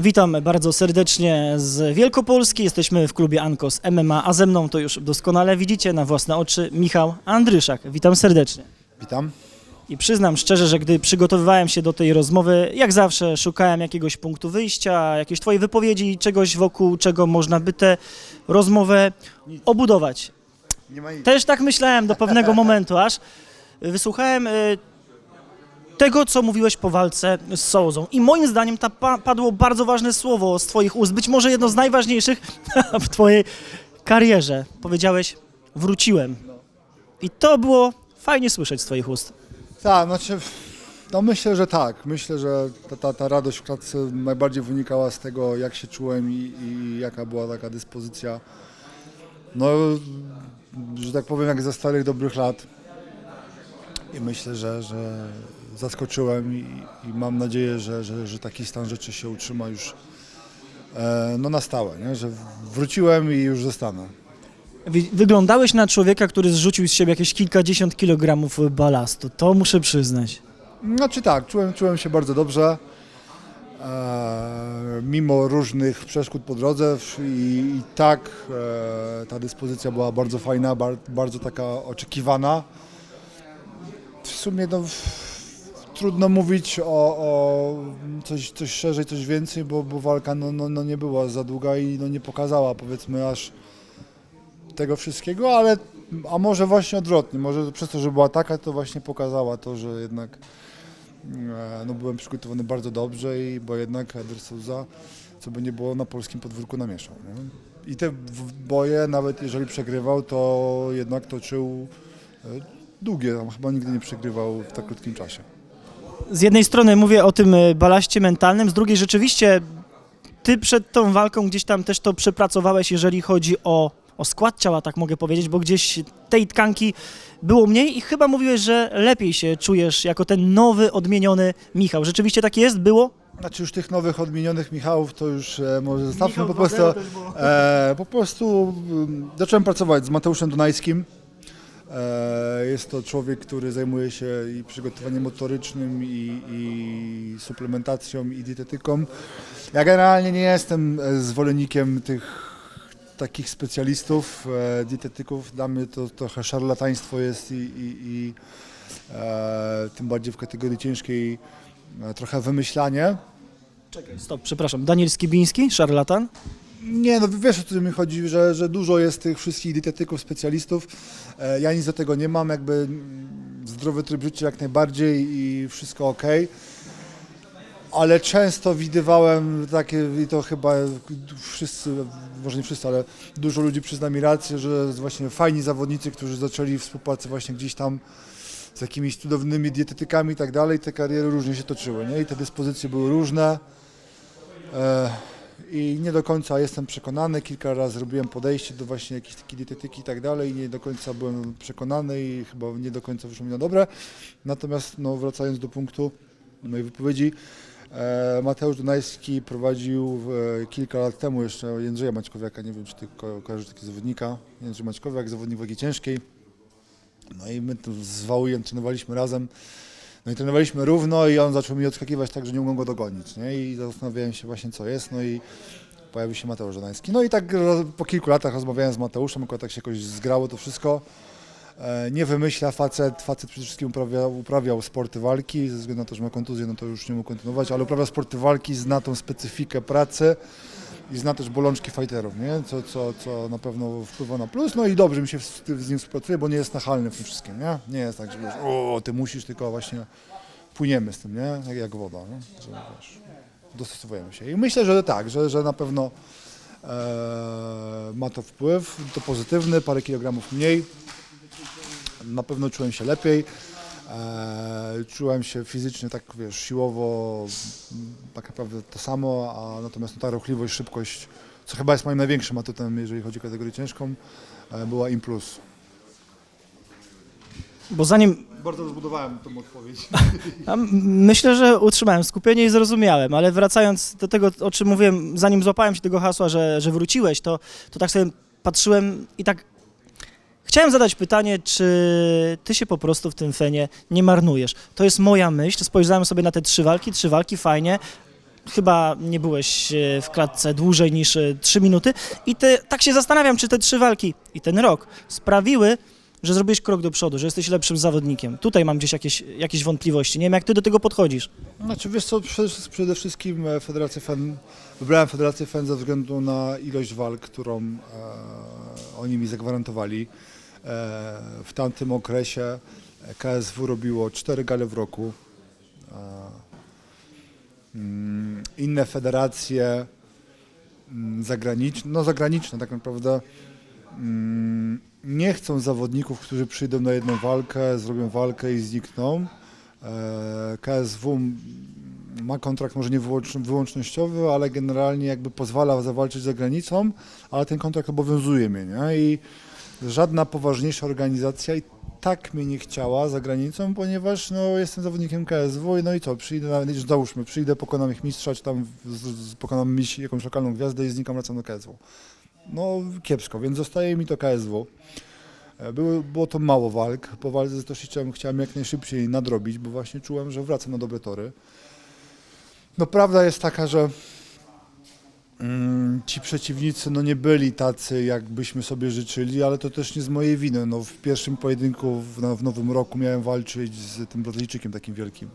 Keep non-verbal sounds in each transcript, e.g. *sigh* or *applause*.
Witam bardzo serdecznie z Wielkopolski. Jesteśmy w klubie Ankos MMA, a ze mną to już doskonale widzicie na własne oczy Michał Andryszak. Witam serdecznie. Witam. I przyznam szczerze, że gdy przygotowywałem się do tej rozmowy, jak zawsze szukałem jakiegoś punktu wyjścia, jakiejś twojej wypowiedzi, czegoś wokół czego można by tę rozmowę obudować. Też tak myślałem do pewnego momentu, aż wysłuchałem y, tego, co mówiłeś po walce z Sołzą. I moim zdaniem ta pa- padło bardzo ważne słowo z twoich ust, być może jedno z najważniejszych *laughs* w twojej karierze. Powiedziałeś, wróciłem. I to było fajnie słyszeć z twoich ust. Tak, znaczy, no myślę, że tak. Myślę, że ta, ta, ta radość w klatce najbardziej wynikała z tego, jak się czułem i, i jaka była taka dyspozycja. No, że tak powiem, jak za starych, dobrych lat. I myślę, że, że zaskoczyłem i, i mam nadzieję, że, że, że taki stan rzeczy się utrzyma już e, no, na stałe, nie? że wróciłem i już zostanę. Wy- Wyglądałeś na człowieka, który zrzucił z siebie jakieś kilkadziesiąt kilogramów balastu. To muszę przyznać. Znaczy tak, czułem, czułem się bardzo dobrze. E, mimo różnych przeszkód po drodze i, i tak e, ta dyspozycja była bardzo fajna, bar, bardzo taka oczekiwana. W sumie no, trudno mówić o, o coś, coś szerzej, coś więcej, bo, bo walka no, no, no nie była za długa i no, nie pokazała powiedzmy aż tego wszystkiego, ale a może właśnie odwrotnie, może przez to, że była taka, to właśnie pokazała to, że jednak e, no, byłem przygotowany bardzo dobrze i bo jednak Eder Souza, co by nie było na polskim podwórku namieszał. Nie? I te boje, nawet jeżeli przegrywał, to jednak toczył e, długie, chyba nigdy nie przegrywał w tak krótkim czasie. Z jednej strony mówię o tym e, balaście mentalnym, z drugiej rzeczywiście ty przed tą walką gdzieś tam też to przepracowałeś, jeżeli chodzi o, o skład ciała, tak mogę powiedzieć, bo gdzieś tej tkanki było mniej i chyba mówiłeś, że lepiej się czujesz jako ten nowy, odmieniony Michał. Rzeczywiście tak jest? Było? Znaczy już tych nowych odmienionych Michałów to już e, może zostawmy, Michał po prostu, 2.0 też było. e, po prostu mm, zacząłem pracować z Mateuszem Dunajskim. E, jest to człowiek, który zajmuje się i przygotowaniem motorycznym, i, i suplementacją, i dietetyką. Ja generalnie nie jestem e, zwolennikiem tych takich specjalistów, e, dietetyków. Dla mnie to trochę szarlataństwo jest i, i, i e, tym bardziej w kategorii ciężkiej trochę wymyślanie. Czekaj, stop, przepraszam. Daniel Skibiński, szarlatan? Nie, no wiesz o co mi chodzi, że, że dużo jest tych wszystkich dietetyków, specjalistów. E, Ja nic do tego nie mam, jakby mm, zdrowy tryb życia jak najbardziej i wszystko ok. Ale często widywałem takie, i to chyba wszyscy, może nie wszyscy, ale dużo ludzi przyzna mi rację, że właśnie fajni zawodnicy, którzy zaczęli współpracę właśnie gdzieś tam z jakimiś cudownymi dietetykami i tak dalej, te kariery różnie się toczyły, nie? I te dyspozycje były różne. E, i nie do końca jestem przekonany. Kilka razy robiłem podejście do właśnie jakiejś takiej dietetyki i tak dalej i nie do końca byłem przekonany i chyba nie do końca wyszło mi na dobre. Natomiast no, wracając do punktu mojej wypowiedzi, e, Mateusz Dunajski prowadził e, kilka lat temu jeszcze Jędrzeja Maćkowiaka, nie wiem czy ty ko kojarzysz takiego zawodnika, Jędrzej Maćkowiak, zawodnik wagi ciężkiej. No i my z Wałujem trenowaliśmy razem. No i trenowaliśmy równo i on zaczął mi odskakiwać tak, że nie mogłem go dogonić, nie? I zastanawiałem się właśnie co jest, no i pojawił się Mateusz Żonański. No i tak po kilku latach rozmawiałem z Mateuszem, akurat tak się jakoś zgrało to wszystko. E, Nie wymyśla facet, facet przede wszystkim uprawiał, uprawiał sporty walki, ze względu na to, że ma kontuzję, no to już nie mógł kontynuować, ale uprawiał sporty walki, zna tą specyfikę pracy i zna też bolączki fighterów, nie? Co, co, co na pewno wpływa na plus, no i dobrze mi się z, z nim współpracuje, bo nie jest nachalny w tym wszystkim, nie? Nie jest tak, że wiesz, o, ty musisz, tylko właśnie płyniemy z tym, nie? Tak jak woda? Że, wiesz, dostosowujemy się. I myślę, że tak, że, że na pewno e, ma to wpływ, to pozytywny, parę kilogramów mniej. Na pewno czułem się lepiej. E, czułem się fizycznie tak, wiesz, siłowo tak naprawdę to samo, a natomiast no, ta ruchliwość, szybkość, co chyba jest moim największym atutem, jeżeli chodzi o kategorię ciężką, e, była im plus. Bo zanim Bardzo rozbudowałem tą odpowiedź. *laughs* A m- myślę, że utrzymałem skupienie i zrozumiałem, ale wracając do tego, o czym mówiłem, zanim złapałem się tego hasła, że, że wróciłeś, to, to tak sobie patrzyłem i tak chciałem zadać pytanie, czy ty się po prostu w tym fenie nie marnujesz. To jest moja myśl, spojrzałem sobie na te trzy walki, trzy walki, fajnie, chyba nie byłeś e, w klatce dłużej niż 3 minuty i te, tak się zastanawiam, czy te trzy walki i ten rok sprawiły, że zrobiłeś krok do przodu, że jesteś lepszym zawodnikiem. Tutaj mam gdzieś jakieś, jakieś wątpliwości. Nie wiem, jak ty do tego podchodzisz. Znaczy wiesz co, przede, wszystkim e, Federację FEN, wybrałem Federację FEN ze względu na ilość walk, którą e, oni mi zagwarantowali. E, w tamtym okresie KSW robiło cztery gale w roku. E, mm, inne federacje mm, zagraniczne, no zagraniczne tak naprawdę, mm, nie chcą zawodników, którzy przyjdą na jedną walkę, zrobią walkę i znikną. E, KSW ma kontrakt może nie wyłącz- wyłącznościowy, ale generalnie jakby pozwala zawalczyć za granicą, ale ten kontrakt obowiązuje mnie, nie? I żadna poważniejsza organizacja i tak mnie nie chciała za granicą, ponieważ no, jestem zawodnikiem KSW i no i co, przyjdę, nawet, załóżmy, przyjdę, pokonam ich mistrza, czy tam z, z, pokonam jakąś lokalną gwiazdę i znikam, wracam do KSW. No kiepsko, więc zostaje mi to KSW. E, Były, było to mało walk. Po walce z Tosicem chciałem jak najszybciej nadrobić, bo właśnie czułem, że wracam na dobre tory. No prawda jest taka, że ci przeciwnicy no, nie byli tacy, jakbyśmy sobie życzyli, ale to też nie z mojej winy. No, w pierwszym pojedynku w, no, w Nowym Roku miałem walczyć z tym Brazylijczykiem takim wielkim.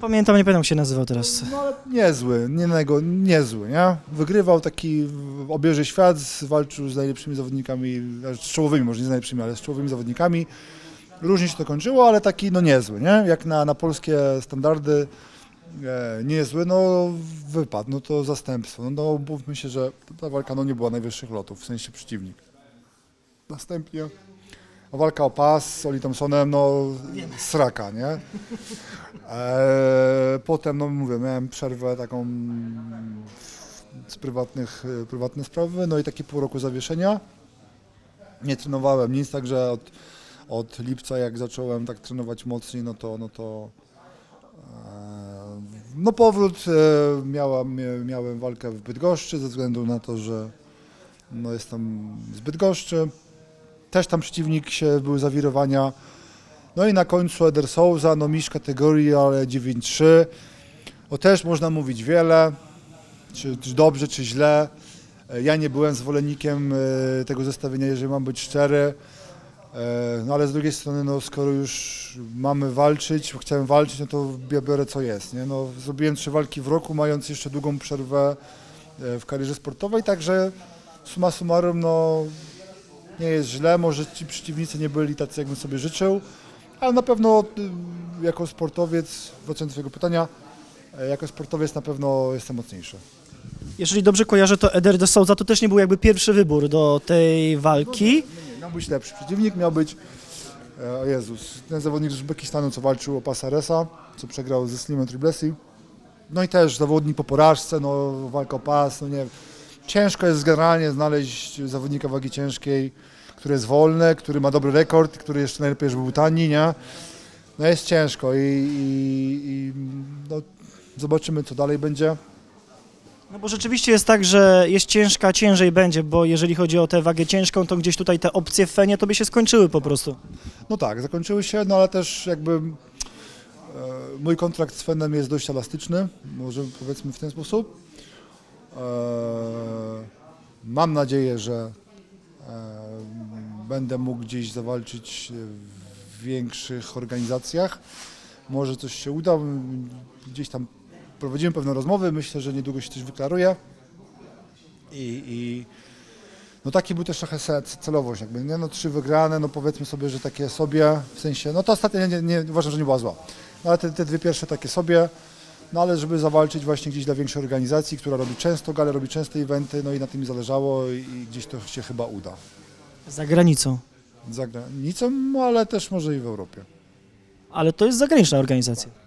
Pamiętam, nie pamiętam jak się nazywał teraz. No ale niezły, nie nego, niezły, nie? Wygrywał taki, obierze świat, walczył z najlepszymi zawodnikami, a z czołowymi, może nie z najlepszymi, ale z czołowymi zawodnikami. Różnie się to kończyło, ale taki no niezły, nie? Jak na, na polskie standardy e, niezły, no wypadł, no to zastępstwo. No, no mówmy się, że ta walka no, nie była najwyższych lotów, w sensie przeciwnik. Następnie walka o pas z Oli Thompsonem, no sraka, nie? Eee, potem, no mówię, miałem przerwę taką z prywatnych, e, prywatne sprawy, no i takie pół roku zawieszenia. Nie trenowałem nic, także od, od lipca jak zacząłem tak trenować mocniej, no to, no to no powrót, e, miałem, miałem walkę w Bydgoszczy ze względu na to, że no jestem z Bydgoszczy. Też tam przeciwnik się, były zawirowania. No i na końcu Eder Souza, no mistrz kategorii, ale 9-3. O też można mówić wiele, czy, czy dobrze, czy źle. E, Ja nie byłem zwolennikiem e, tego zestawienia, jeżeli mam być szczery. E, No ale z drugiej strony, no skoro już mamy walczyć, chciałem walczyć, no to bia- biorę co jest. Nie? No, zrobiłem trzy walki w roku, mając jeszcze długą przerwę e, w karierze sportowej, także summa summarum, no nie jest źle, może ci przeciwnicy nie byli tacy, jakbym sobie życzył, ale na pewno y, jako sportowiec, wracając do Twojego pytania, e, jako sportowiec na pewno jestem mocniejszy. Jeżeli dobrze kojarzę, to Eder de Souza to też nie był jakby pierwszy wybór do tej walki. Miał być lepszy przeciwnik, miał być, e, o Jezus, ten zawodnik z Uzbekistanu, co walczył o Pasaresa, co przegrał ze Slimem Triblesi. No i też zawodnik po porażce, no walka o pas, no nie Ciężko jest generalnie znaleźć zawodnika wagi ciężkiej, który jest wolny, który ma dobry rekord, który jeszcze najlepiej, żeby był tani, nie? No jest ciężko i, i, i no, zobaczymy, co dalej będzie. No bo rzeczywiście jest tak, że jest ciężka, ciężej będzie, bo jeżeli chodzi o tę wagę ciężką, to gdzieś tutaj te opcje w Fenie to by się skończyły po prostu. No tak, zakończyły się, no ale też jakby e, mój kontrakt z Fenem jest dość elastyczny, może powiedzmy w ten sposób. E, mam nadzieję, że e, będę mógł gdzieś zawalczyć w większych organizacjach. Może coś się uda. Gdzieś tam prowadziłem pewne rozmowy, myślę, że niedługo się coś wyklaruje. I, i no taki był też trochę se- celowość, jakby, nie? No trzy wygrane, no powiedzmy sobie, że takie sobie, w sensie, no to ostatnie nie, nie, uważam, że nie była zła. No ale te, te dwie pierwsze takie sobie, no ale żeby zawalczyć właśnie gdzieś dla większej organizacji, która robi często gale, robi często eventy, no i na tym mi zależało i, i gdzieś to się chyba uda. Za granicą. Za granicą, no ale też może i w Europie. Ale to jest zagraniczna organizacja.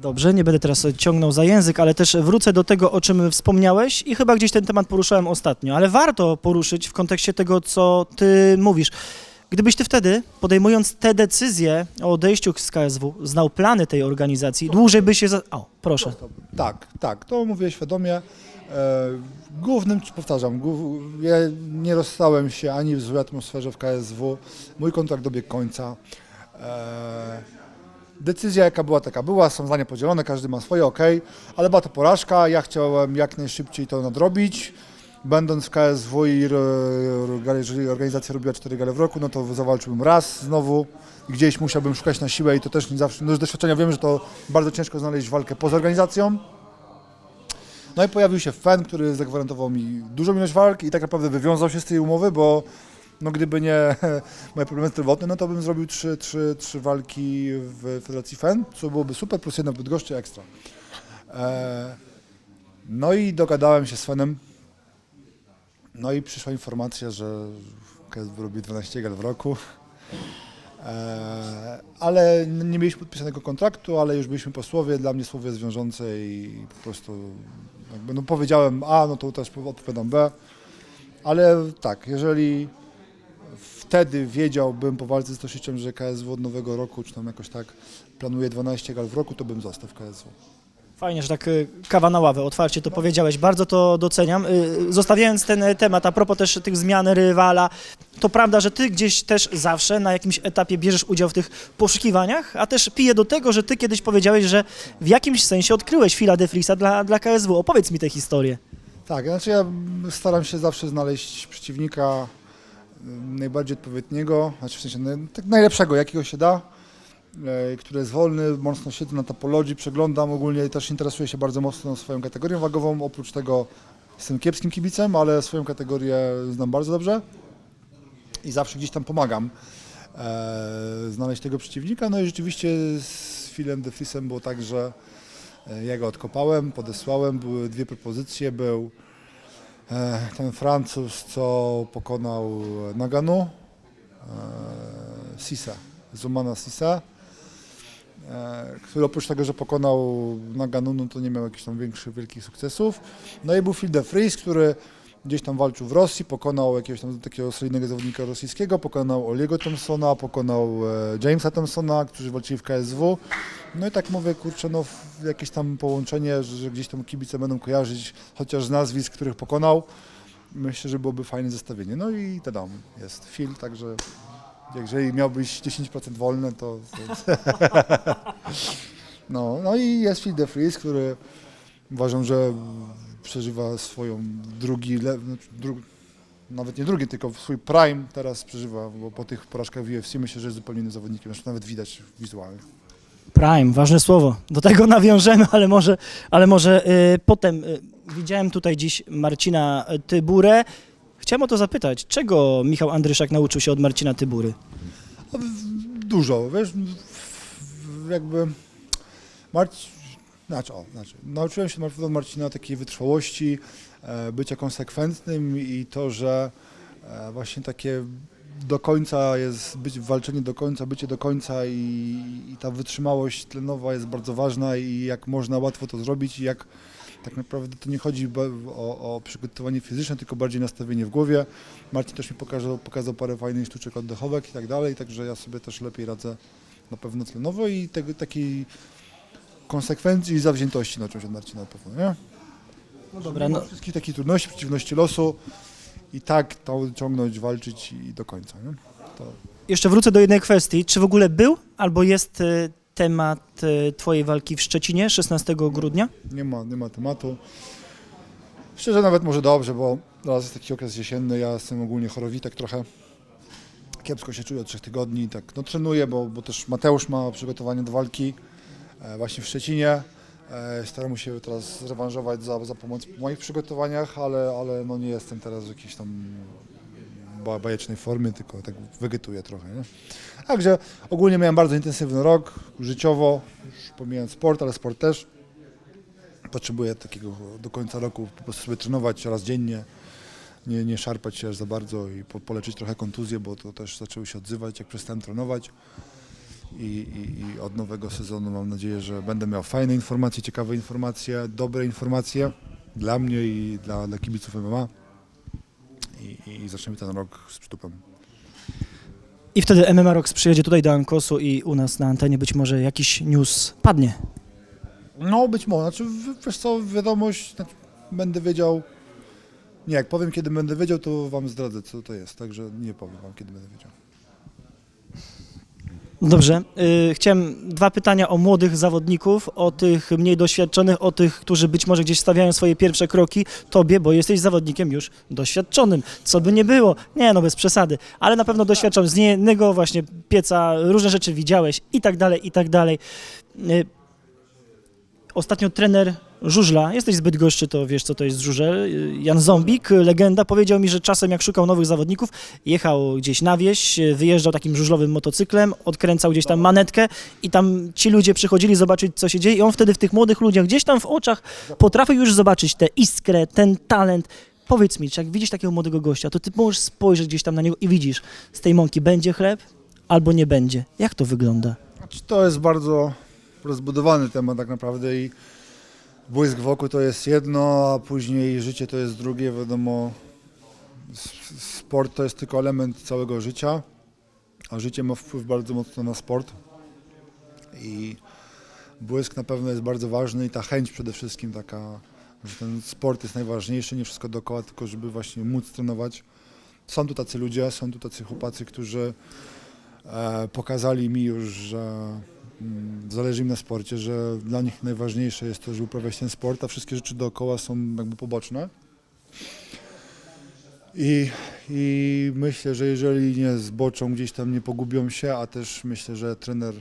Dobrze, nie będę teraz ciągnął za język, ale też wrócę do tego, o czym wspomniałeś i chyba gdzieś ten temat poruszałem ostatnio, ale warto poruszyć w kontekście tego, co ty mówisz. Gdybyś ty wtedy, podejmując te decyzje o odejściu z KSW, znał plany tej organizacji, dłużej by się... Za... O, proszę. Tak, tak, to mówię świadomie. E, głównym, powtarzam, ja nie rozstałem się ani w złej atmosferze w KSW. Mój kontrakt dobiegł końca. Decyzja jaka była, taka była, są zdania podzielone, każdy ma swoje, ok, ale była to porażka, ja chciałem jak najszybciej to nadrobić. Będąc w KSW i jeżeli organizacja robiła 4 gale w roku, no to zawalczyłbym raz znowu. Gdzieś musiałbym szukać na siłę i to też nie zawsze, no z doświadczenia wiem, że to bardzo ciężko znaleźć walkę poza organizacją. No i pojawił się FEN, który zagwarantował mi dużą ilość walk i tak naprawdę wywiązał się z tej umowy, bo no gdyby nie *laughs* moje problemy zdrowotne, no to bym zrobił trzy, trzy, trzy walki w Federacji FEN, co byłoby super, plus jedna w Bydgoszczy ekstra. E, no i dogadałem się z FENem, no i przyszła informacja, że KSW robi 12 gal w roku. E, ale nie mieliśmy podpisanego kontraktu, ale już byliśmy po słowie, dla mnie słowo jest wiążące i po prostu jakby, no powiedziałem A, no to też odpowiadam B. Ale tak, jeżeli wtedy wiedziałbym po walce z Tosiciem, że KSW od nowego roku, czy tam jakoś tak planuje 12 gal w roku, to bym został w KSW. Fajnie, że tak y, kawa na ławę, otwarcie to powiedziałeś, bardzo to doceniam. Y, Zostawiając ten y, temat, a propos też tych zmian rywala, to prawda, że ty gdzieś też zawsze na jakimś etapie bierzesz udział w tych poszukiwaniach, a też piję do tego, że ty kiedyś powiedziałeś, że w jakimś sensie odkryłeś Phila DeFrisa dla, dla KSW. Opowiedz mi tę historię. Tak, znaczy ja staram się zawsze znaleźć przeciwnika najbardziej odpowiedniego, znaczy w sensie tak najlepszego, jakiego się da, e, który jest wolny, mocno siedzę na topologii, przeglądam ogólnie i też interesuję się bardzo mocno swoją kategorią wagową. Oprócz tego jestem kiepskim kibicem, ale swoją kategorię znam bardzo dobrze i zawsze gdzieś tam pomagam e, znaleźć tego przeciwnika. No i rzeczywiście z Philem DeFrisem było tak, że e, ja go odkopałem, podesłałem, były dwie propozycje, był ten Francuz, co pokonał Naganu, e, Sisa, Zumana Sisa, e, który oprócz tego, że pokonał Naganu, no to nie miał jakichś tam większych, wielkich sukcesów. No i był Phil de Vries, który gdzieś tam walczył w Rosji, pokonał jakiegoś tam takiego solidnego zawodnika rosyjskiego, pokonał Oliego Thompsona, pokonał e, Jamesa Thompsona, którzy walczyli w KSW. No i tak mówię, kurczę, no jakieś tam połączenie, że, gdzieś tam kibice będą kojarzyć chociaż z nazwisk, których pokonał. Myślę, że byłoby fajne zestawienie. No i tadam, jest Phil, także jeżeli miałbyś 10% wolne, to... to... *laughs* no, no i jest Phil DeFries, który uważam, że przeżywa swoją drugi, le... znaczy nawet nie drugi, tylko swój prime teraz przeżywa, bo po tych porażkach w UFC myślę, że jest zupełnie innym zawodnikiem, zresztą nawet widać wizualnie. Prime, ważne słowo. Do tego nawiążemy, ale może, ale może y, potem. Y, widziałem tutaj dziś Marcina Tyburę. Chciałem o to zapytać, czego Michał Andryszak nauczył się od Marcina Tybury? Dużo, wiesz, jakby Marcin, znaczy, o, znaczy, nauczyłem się od Marcina takiej wytrwałości, e, bycia konsekwentnym i to, że e, właśnie takie do końca jest być walczenie do końca, bycie do końca i, i ta wytrzymałość tlenowa jest bardzo ważna i jak można łatwo to zrobić i jak tak naprawdę to nie chodzi o, o przygotowanie fizyczne, tylko bardziej nastawienie w głowie. Marcin też mi pokazał, pokazał parę fajnych sztuczek oddechowych i tak dalej, także ja sobie też lepiej radzę na pewno tlenowo i tego, takiej konsekwencji i zawziętości nauczyłem się od Marcina na pewno, nie? No dobra, no, wszystkich takich trudności, przeciwności losu i tak to ciągnąć, walczyć i do końca, nie? To jeszcze wrócę do jednej kwestii. Czy w ogóle był albo jest y, temat y, Twojej walki w Szczecinie 16 grudnia? nie ma, nie ma tematu. Szczerze nawet może dobrze, bo teraz jest taki okres jesienny, ja jestem ogólnie chorowitek trochę. Kiepsko się czuję od trzech tygodni, tak no trenuję, bo, bo też Mateusz ma przygotowanie do walki właśnie w Szczecinie. E, staram się teraz zrewanżować za, za pomoc w moich przygotowaniach, ale, ale no nie jestem teraz w jakiejś tam ba- bajecznej formie, tylko tak wegetuję trochę. Nie? Także ogólnie miałem bardzo intensywny rok, życiowo, już pomijając sport, ale sport też potrzebuję takiego do końca roku po prostu sobie trenować raz dziennie, nie, nie szarpać się aż za bardzo i po, poleczyć trochę kontuzje, bo to też zaczęły się odzywać, jak przestałem trenować. I, i, I od nowego sezonu mam nadzieję, że będę miał fajne informacje, ciekawe informacje, dobre informacje dla mnie i dla, dla kibiców MMA. I, i, zaczniemy ten rok z przytupem. I wtedy MMA Rocks przyjedzie tutaj do Ankosu i u nas na antenie być może jakiś news padnie. No być może, znaczy wiesz co, wiadomość, znaczy, będę wiedział, nie, jak powiem kiedy będę wiedział, to wam zdradzę co to jest, także nie powiem wam kiedy będę wiedział. Dobrze. Y, chciałem dwa pytania o młodych zawodników, o tych mniej doświadczonych, o tych, którzy być może gdzieś stawiają swoje pierwsze kroki. Tobie, bo jesteś zawodnikiem już doświadczonym. Co by nie było. Nie, no bez przesady. Ale na pewno doświadczony. Z niejednego właśnie pieca różne rzeczy widziałeś i tak dalej, i tak dalej. Y, Ostatnio trener Żużla, jesteś zbyt goszczy, to wiesz co to jest żużel. Jan Zombik, legenda, powiedział mi, że czasem jak szukał nowych zawodników, jechał gdzieś na wieś, wyjeżdżał takim żużlowym motocyklem, odkręcał gdzieś tam manetkę i tam ci ludzie przychodzili zobaczyć, co się dzieje i on wtedy w tych młodych ludziach, gdzieś tam w oczach potrafił już zobaczyć tę iskrę, ten talent. Powiedz mi, czy jak widzisz takiego młodego gościa, to ty możesz spojrzeć gdzieś tam na niego i widzisz, z tej mąki będzie chleb albo nie będzie. Jak to wygląda? Znaczy, to jest bardzo rozbudowany temat tak naprawdę i błysk wokół to jest jedno, a później życie to jest drugie. Wiadomo, sport to jest tylko element całego życia, a życie ma wpływ bardzo mocno na sport. I błysk na pewno jest bardzo ważny i ta chęć przede wszystkim taka, że ten sport jest najważniejszy, nie wszystko dookoła, tylko żeby właśnie móc trenować. Są tu tacy ludzie, są tu tacy chłopacy, którzy e, pokazali mi już, że zależy im na sporcie, że dla nich najważniejsze jest to, żeby uprawiać ten sport, a wszystkie rzeczy dookoła są jakby poboczne. I, I myślę, że jeżeli nie zboczą gdzieś tam, nie pogubią się, a też myślę, że trener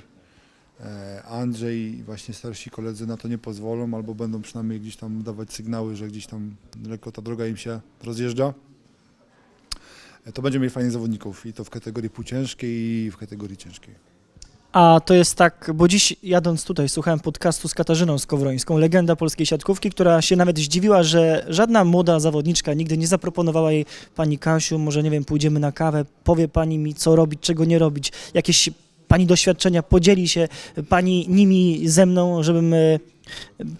e, Andrzej i właśnie starsi koledzy na to nie pozwolą, albo będą przynajmniej gdzieś tam dawać sygnały, że gdzieś tam lekko ta droga im się rozjeżdża, e, to będziemy mieli fajnych zawodników i to w kategorii półciężkiej i w kategorii ciężkiej. A to jest tak, bo dziś jadąc tutaj słuchałem podcastu z Katarzyną Skowrońską, legenda polskiej siatkówki, która się nawet zdziwiła, że żadna młoda zawodniczka nigdy nie zaproponowała jej pani Kasiu, może nie wiem, pójdziemy na kawę, powie pani mi co robić, czego nie robić, jakieś pani doświadczenia, podzieli się pani nimi ze mną, żebym e,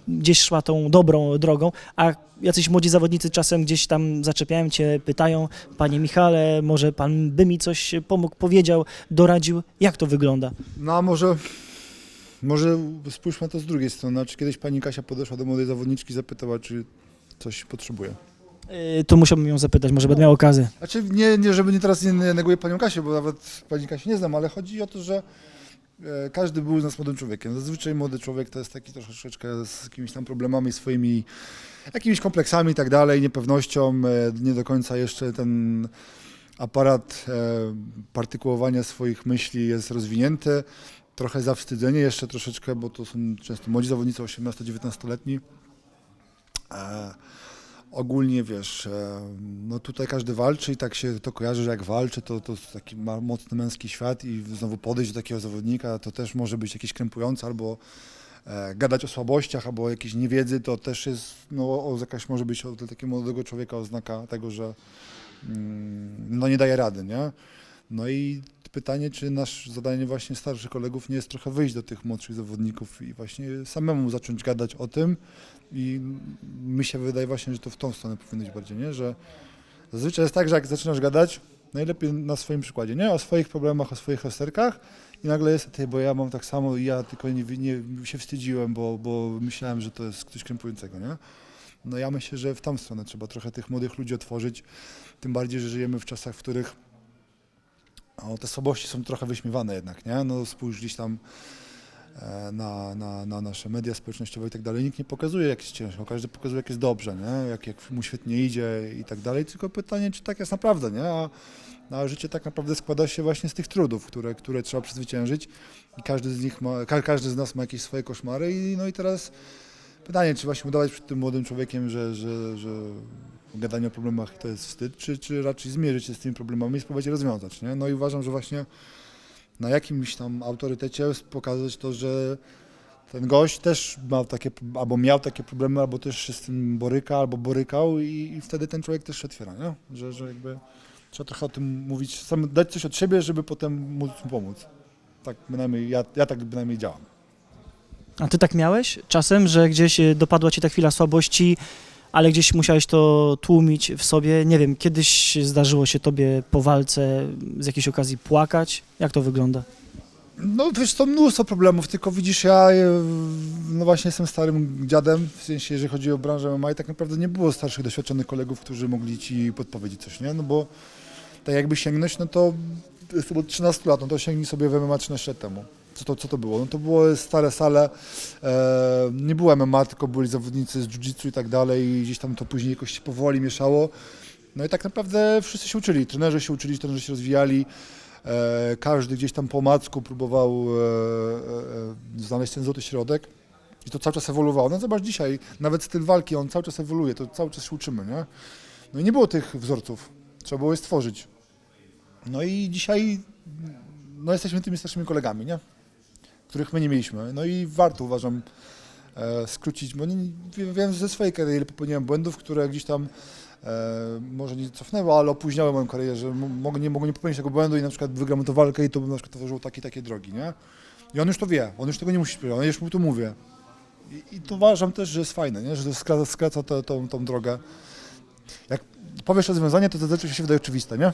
gdzieś szła tą dobrą drogą, a jacyś młodzi zawodnicy czasem gdzieś tam zaczepiają cię, pytają, panie Michale, może pan by mi coś pomógł, powiedział, doradził, jak to wygląda? No a może, może spójrzmy na to z drugiej strony. Czy kiedyś pani Kasia podeszła do młodej zawodniczki i zapytała, czy coś potrzebuje? Yy, To musiałbym ją zapytać, może będę miał okazję. Znaczy nie, nie żeby nie teraz nie neguję panią Kasię, bo nawet pani Kasię nie znam, ale chodzi o to, że każdy był z nas młodym człowiekiem. Zazwyczaj młody człowiek to jest taki troszeczkę z jakimiś tam problemami swoimi, jakimiś kompleksami i tak dalej, niepewnością, e, nie do końca jeszcze ten aparat e, partykułowania swoich myśli jest rozwinięty. Trochę zawstydzenie jeszcze troszeczkę, bo to są często młodzi zawodnicy 18-19-letni. Ogólnie wiesz, e, no tutaj każdy walczy i tak się to kojarzy, że jak walczy, to, to taki ma mocny męski świat i znowu podejść do takiego zawodnika to też może być jakieś krępujące albo e, gadać o słabościach albo o jakiejś niewiedzy, to też jest, no o, jakaś może być dla takiego młodego człowieka oznaka tego, że mm, no nie daje rady, nie? No i pytanie, czy nasz zadanie właśnie starszych kolegów nie jest trochę wyjść do tych młodszych zawodników i właśnie samemu zacząć gadać o tym, i mi się wydaje właśnie, że to w tą stronę powinno być bardziej, nie? Że zazwyczaj jest tak, że jak zaczynasz gadać, najlepiej na swoim przykładzie, nie? O swoich problemach, o swoich rozterkach i nagle jest, ty, bo ja mam tak samo i ja tylko nie, nie się wstydziłem, bo, bo myślałem, że to jest coś krępującego, nie? No ja myślę, że w tą stronę trzeba trochę tych młodych ludzi otworzyć, tym bardziej, że żyjemy w czasach, w których o, te słabości są trochę wyśmiewane jednak, nie? No spójrz gdzieś tam e, na, na, na nasze media społecznościowe i tak dalej. Nikt nie pokazuje, jak jest ciężko, każdy pokazuje, jak jest dobrze, nie? Jak, jak mu świetnie idzie i tak dalej, tylko pytanie, czy tak jest naprawdę, nie? A, a życie tak naprawdę składa się właśnie z tych trudów, które, które trzeba przezwyciężyć i każdy z nich ma, ka, każdy z nas ma jakieś swoje koszmary i no i teraz pytanie, czy właśnie udawać przed tym młodym człowiekiem, że, że, że gadanie o problemach to jest wstyd, czy, czy raczej zmierzyć się z tymi problemami i spróbować je rozwiązać, nie? No i uważam, że właśnie na jakimś tam autorytecie pokazać to, że ten gość też ma takie, albo miał takie problemy, albo też się z tym boryka, albo borykał i, i wtedy ten człowiek też się otwiera, nie? Że, że jakby trzeba trochę o tym mówić, sam dać coś od siebie, żeby potem móc mu pomóc. Tak bynajmniej, ja, ja tak bynajmniej działam. A ty tak miałeś czasem, że gdzieś y, dopadła ci ta chwila słabości, ale gdzieś musiałeś to tłumić w sobie? Nie wiem, kiedyś zdarzyło się tobie po walce z jakiejś okazji płakać? Jak to wygląda? No wiesz, to mnóstwo problemów, tylko widzisz, ja e, no właśnie jestem starym dziadem, w sensie jeżeli chodzi o branżę MMA i tak naprawdę nie było starszych, doświadczonych kolegów, którzy mogli ci podpowiedzieć coś, nie? No bo tak jakby sięgnąć, no to jestem od 13 lat, no to sięgnij sobie w MMA 13 lat temu. Co to, co to było? No to było stare sale, e, nie było MMA, tylko byli zawodnicy z jiu-jitsu i tak dalej i gdzieś tam to później jakoś się powoli mieszało. No i tak naprawdę wszyscy się uczyli, trenerzy się uczyli, trenerzy się rozwijali, e, każdy gdzieś tam po macku próbował e, e, e, znaleźć ten złoty środek. I to cały czas ewoluowało. No zobacz dzisiaj, nawet styl walki, on cały czas ewoluuje, to cały czas się uczymy, nie? No i nie było tych wzorców, trzeba było je stworzyć. No i dzisiaj no jesteśmy tymi starszymi kolegami, nie? Których my nie mieliśmy. No i warto uważam e, skrócić, bo nie, wie- wiem ze swojej kariery popełniłem błędów, które gdzieś tam e, może nie cofnęły, ale opóźniały moją karierę, że mogę, nie mogę nie popełnić tego błędu i na przykład wygram tę walkę i to bym na przykład tworzył takie takie drogi, nie? I on już to wie, on już tego nie musi śpiewać, on już mu to mówię. I, I to uważam też, że jest fajne, nie? że to skraca, skraca tę- tą, tą drogę. Jak powiesz rozwiązanie, to to zazwyczaj się wydaje oczywiste, nie?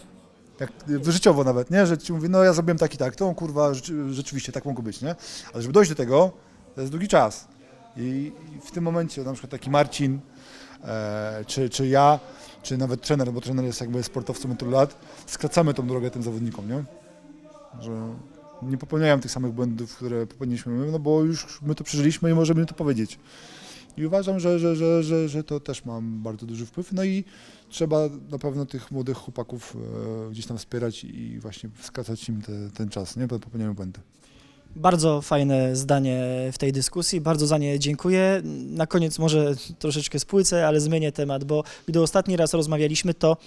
Jak y, życiowo nawet, nie? Że ci mówi, no ja zrobiłem tak i tak, to kurwa rzeczy, rzeczywiście tak mogło być, nie? Ale żeby dojść do tego, to jest długi czas. I, i w tym momencie na przykład taki Marcin, e, czy, czy ja, czy nawet trener, bo trener jest jakby sportowcem od tylu lat, skracamy tą drogę tym zawodnikom, nie? Że nie popełniają tych samych błędów, które popełniliśmy my, no bo już my to przeżyliśmy i możemy to powiedzieć. I uważam, że, że, że, że, że to też ma bardzo duży wpływ. No i trzeba na pewno tych młodych chłopaków e, gdzieś tam wspierać i właśnie skracać im te, ten czas, nie? Popełniają błędy. Bardzo fajne zdanie w tej dyskusji, bardzo za nie dziękuję. Na koniec może troszeczkę spłycę, ale zmienię temat, bo gdy ostatni raz rozmawialiśmy, to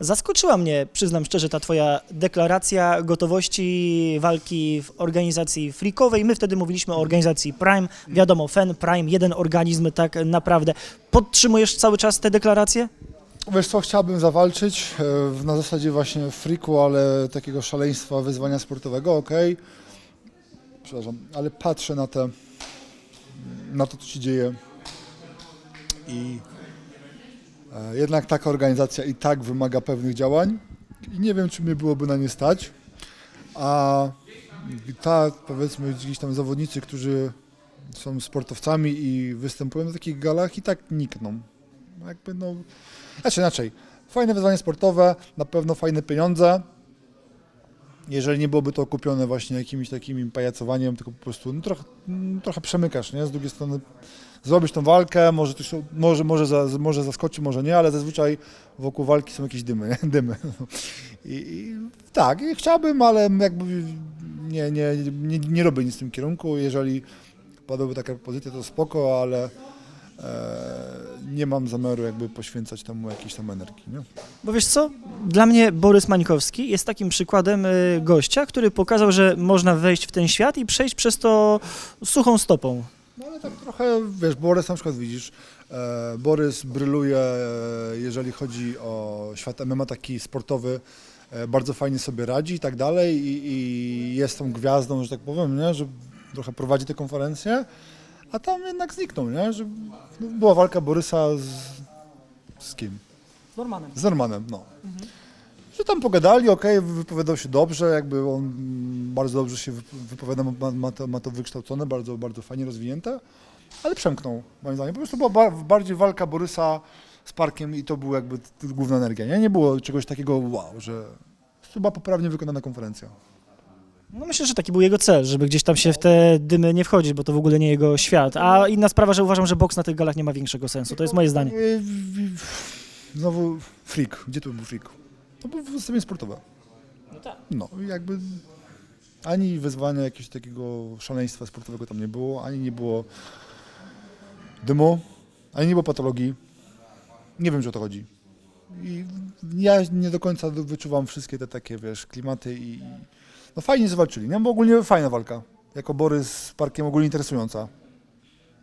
zaskoczyła mnie, przyznam szczerze, ta twoja deklaracja gotowości walki w organizacji freakowej. My wtedy mówiliśmy o organizacji Prime, wiadomo, FEN, Prime, jeden organizm tak naprawdę. Podtrzymujesz cały czas te deklaracje? Wiesz co, chciałbym zawalczyć e, na zasadzie właśnie friku, ale takiego szaleństwa, wyzwania sportowego, okej. Przepraszam, ale patrzę na te, na to, co się dzieje i e, jednak taka organizacja i tak wymaga pewnych działań i nie wiem, czy mnie byłoby na nie stać, a ta, powiedzmy, gdzieś tam zawodnicy, którzy są sportowcami i występują na takich galach i tak nikną. Jakby no, znaczy inaczej, fajne wyzwanie sportowe, na pewno fajne pieniądze. Jeżeli nie byłoby to kupione właśnie jakimś takim pajacowaniem, tylko po prostu no, trochę, mm, trochę przemykasz, nie? Z drugiej strony zrobisz tą walkę, może, coś, może, może, za, może zaskoczy, może nie, ale zazwyczaj wokół walki są jakieś dymy, *laughs* dymy. I, I tak, i chciałbym, ale jakby nie, nie, nie, nie robię nic w tym kierunku. Jeżeli padłaby taka propozycja, to spoko, ale nie mam zamiaru jakby poświęcać temu jakiejś tam energii. Nie? Bo wiesz co, dla mnie Borys Mańkowski jest takim przykładem y, gościa, który pokazał, że można wejść w ten świat i przejść przez to suchą stopą. No ale tak trochę, wiesz, Borys na przykład widzisz, e, Borys bryluje, e, jeżeli chodzi o świat MMA taki sportowy, e, bardzo fajnie sobie radzi i tak dalej i, i jest tą gwiazdą, że tak powiem, nie? że trochę prowadzi te konferencje, a tam jednak zniknął, nie? że była walka Borysa z, z kim? Normalnym. Z Normanem, no. Że tam pogadali, okej, wypowiadał się dobrze, jakby on bardzo dobrze się wyp- wypowiada, ma, ma, to, ma to wykształcone, bardzo, bardzo fajnie rozwinięte, ale przemknął, moim zdaniem. Po prostu była ba- bardziej walka Borysa z Parkiem i to była jakby główna energia, nie? Nie było czegoś takiego wow, że to była poprawnie wykonana konferencja. No myślę, że taki był jego cel, żeby gdzieś tam się w te dymy nie wchodzić, bo to w ogóle nie jego świat. A inna sprawa, że uważam, że boks na tych galach nie ma większego sensu. To jest moje zdanie. Yy, w- w- Znowu freak. Gdzie to był freak? To był wystąpienie sportowe. No tak. No i jakby ani wyzwania jakiegoś takiego szaleństwa sportowego tam nie było, ani nie było dymu, ani nie było patologii. Nie wiem, czy o to chodzi. I ja nie do końca wyczuwam wszystkie te takie, wiesz, klimaty i no fajnie zawalczyli, nie? Bo ogólnie fajna walka. Jako Borys z Parkiem ogólnie interesująca.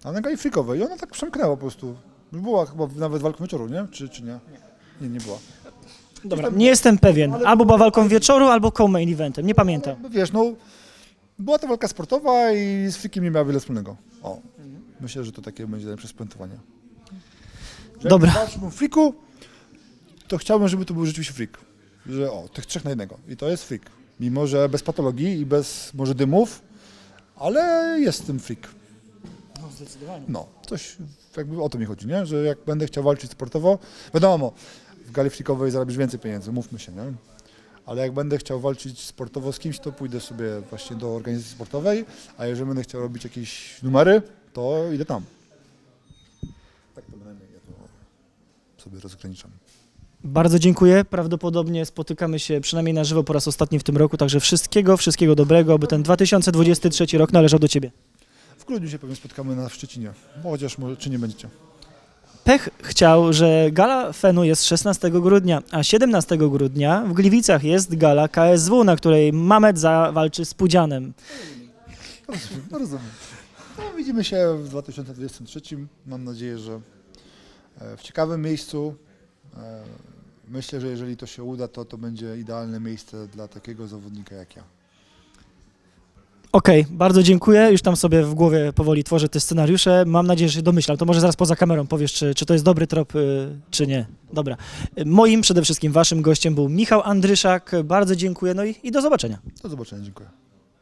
A na gali freakowej i ona tak przemknęła po prostu. Była chyba nawet walka wieczoru, nie? Czy, czy nie? Nie, nie była. Dobra, nie jestem pewien. Albo była walką wieczoru, albo co-main eventem. Nie pamiętam. No, wiesz, no, była to walka sportowa i z freakiem nie miała wiele wspólnego. O, myślę, że to takie będzie najlepsze spuentowanie. Że Dobra. Jak walczyłbym w freaku, to chciałbym, żeby to był rzeczywiście freak. Że o, tych trzech na jednego. I to jest freak. Mimo, że bez patologii i bez może dymów, ale jest tym freak. No, zdecydowanie. No, coś jakby o to mi chodzi, nie? Że jak będę chciał walczyć sportowo, wiadomo, w gali freakowej zarabisz więcej pieniędzy, mówmy się, nie? ale jak będę chciał walczyć sportowo z kimś, to pójdę sobie właśnie do organizacji sportowej, a jeżeli będę chciał robić jakieś numery, to idę tam. Tak to bynajmniej ja to sobie rozgraniczam. Bardzo dziękuję. Prawdopodobnie spotykamy się przynajmniej na żywo po raz ostatni w tym roku, także wszystkiego, wszystkiego dobrego, aby ten 2023 rok należał do Ciebie. W grudniu się pewnie spotkamy na w Szczecinie, chociaż może czy nie będziecie. Pech chciał, że gala Fenu jest 16 grudnia, a 17 grudnia w Gliwicach jest gala KSW, na której Mamet zawalczy z Pudzianem. Rozumiem, no rozumiem. No, widzimy się w 2023. Mam nadzieję, że e, w ciekawym miejscu. Myślę, że jeżeli to się uda, to to będzie idealne miejsce dla takiego zawodnika jak ja. Okej, bardzo dziękuję. Już tam sobie w głowie powoli tworzę te scenariusze. Mam nadzieję, że się domyślam. To może zaraz poza kamerą powiesz, czy, czy to jest dobry trop, y, czy nie. Dobra. Y, Moim, przede wszystkim waszym gościem był Michał Andryszak. Bardzo dziękuję, no i, i do zobaczenia. Do zobaczenia, dziękuję.